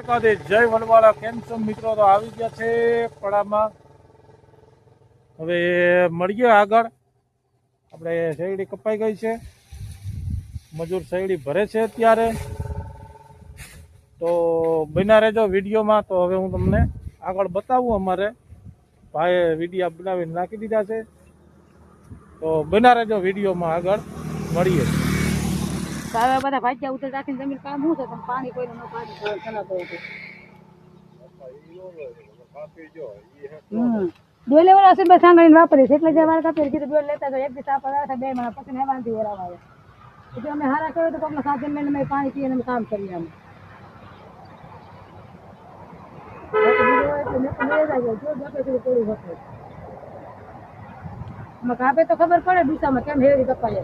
દ્વારકાધીશ જય વનવાળા કેમ મિત્રો? તો આવી ગયા છે પડામાં. હવે મળીએ આગળ. આપણે શેરડી કપાઈ ગઈ છે. મજૂર શેરડી ભરે છે અત્યારે. તો બના રહેજો વિડીયોમાં. તો હવે હું તમને આગળ બતાવું અમારે. ભાઈએ વિડીયા બનાવીને નાખી દીધા છે. તો બના રહેજો વિડીયોમાં આગળ. મળીએ. હવે બધા ભાગ્યા ઉતર રાખીને જમીન કામ શું છે પણ પાણી કોઈને ન પાડી ચલાતો હતું હમ ડોલે વાળા છે મેં સાંગળીને વાપરી છે એટલે જે વાર કાપી કીધું ડોલ લેતા જાય એક દિવસ આપા આવે બે મારા પછી હેવાનથી વેરાવા આવે એટલે અમે હારા કર્યો તો કોકના સાથે મેં અમે પાણી પીને અમે કામ કરીએ અમે કાપે તો ખબર પડે દિશામાં કેમ હેરી કપાય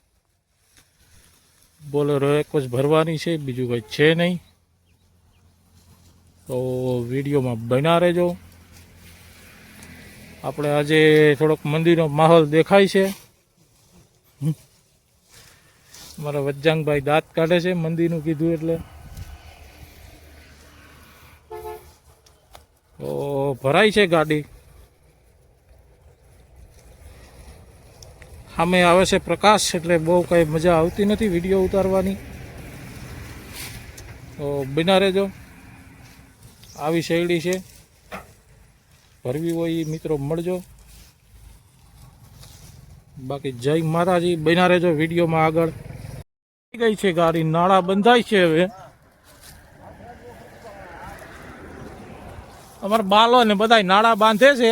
બોલેરો એક જ ભરવાની છે, બીજું કંઈ છે નહીં. તો વિડીયોમાં બના રહેજો. આપણે આજે થોડોક મંદિરનો માહોલ દેખાય છે. મારા વજ્જાંગભાઈ દાંત કાઢે છે, મંદિરનું કીધું એટલે. તો ભરાય છે ગાડી. સામે આવે છે પ્રકાશ, એટલે બહુ કંઈ મજા આવતી નથી વીડિયો ઉતારવાની. તો બિના રહેજો આવી શૈલી છે. ભરવી હોય એ મિત્રો મળજો. બાકી જય માતાજી, બના રહેજો વિડીયોમાં આગળ. ગઈ છે ગાડી, નાળા બંધાય છે હવે. અમારા બાલો ને બધા નાળા બાંધે છે.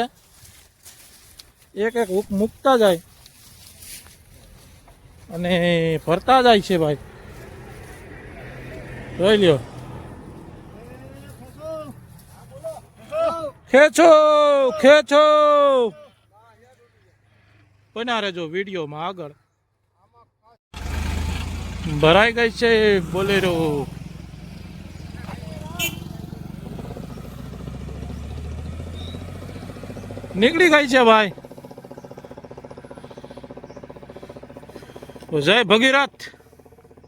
એક એક મૂકતા જાય. અને ફરતા જાય છે ભાઈ. જોઈ લ્યો. ખેંચો ખેંચો. બના રહેજો વિડીયોમાં આગળ. ભરાઈ ગઈ છે બોલેરો. નીકળી ગઈ છે ભાઈ. જય ભગીરથ.